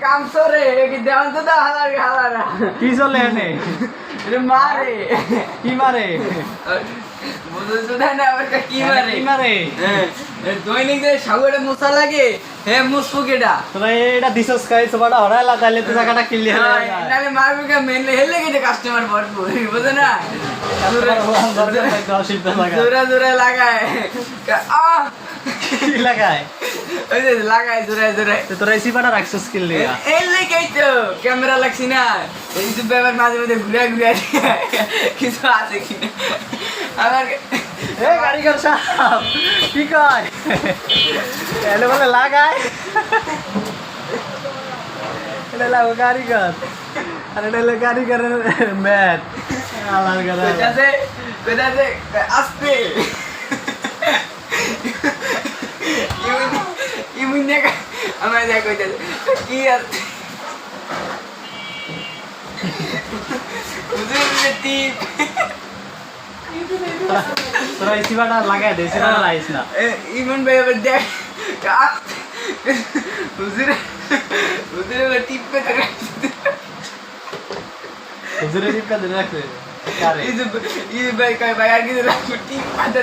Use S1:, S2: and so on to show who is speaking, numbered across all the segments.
S1: কাম সরে কি দেওয়ান তো হালার হালারা
S2: কি চলে এনে?
S1: মারে।
S2: কি মারে?
S1: না আবার কি মারে?
S2: কি মারে?
S1: হ্যাঁ, দৈনিক যে সাগুটা লাগে হে মুসফুকেটা
S2: তোরা এটা দিছস খাই সবাটা হরাই লাগাইলে তো জায়গাটা কিনলি হলে
S1: নালে মারবে কে মেনলে হেলে গেছে কাস্টমার ভরপুর বুঝে না? জোরে জোরে লাগায়। আহ!
S2: কি লাগায়?
S1: ওই যে লাগায় জোরে জোরে
S2: তো তোরা এসি পাটা রাখছস
S1: এই লেগেই তো ক্যামেরা লাগছি না। এই তো ব্যাপার মাঝে মাঝে ঘুরে ঘুরে কিছু আছে কিনা আমার
S2: এ কারিগর সাহেব কি কয়? এলে বলে লাগায়। এটা লাগো কারিগর আর এটা হলো কারিগরের
S1: কোথাতে কোথাতে আসতে ইমুন দেখা আমার দেখ কি টিপ
S2: তোরা এসি পাটা লাগাই দে এসি লাগাইস না।
S1: ইমন ভাই আবার দেখ টিপ
S2: হুজুরে ধরে রাখছে।
S1: ভাই কয় ভাই আর কিছু টিপ পাতে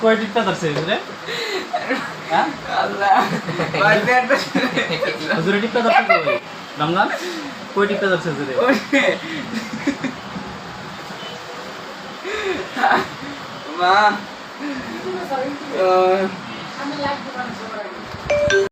S1: দাও
S2: কয় টিপকা রে? হুজুরে হ্যাঁ রমজান? কই ধরছে হুজুরে
S1: মা
S3: আমি লাগবে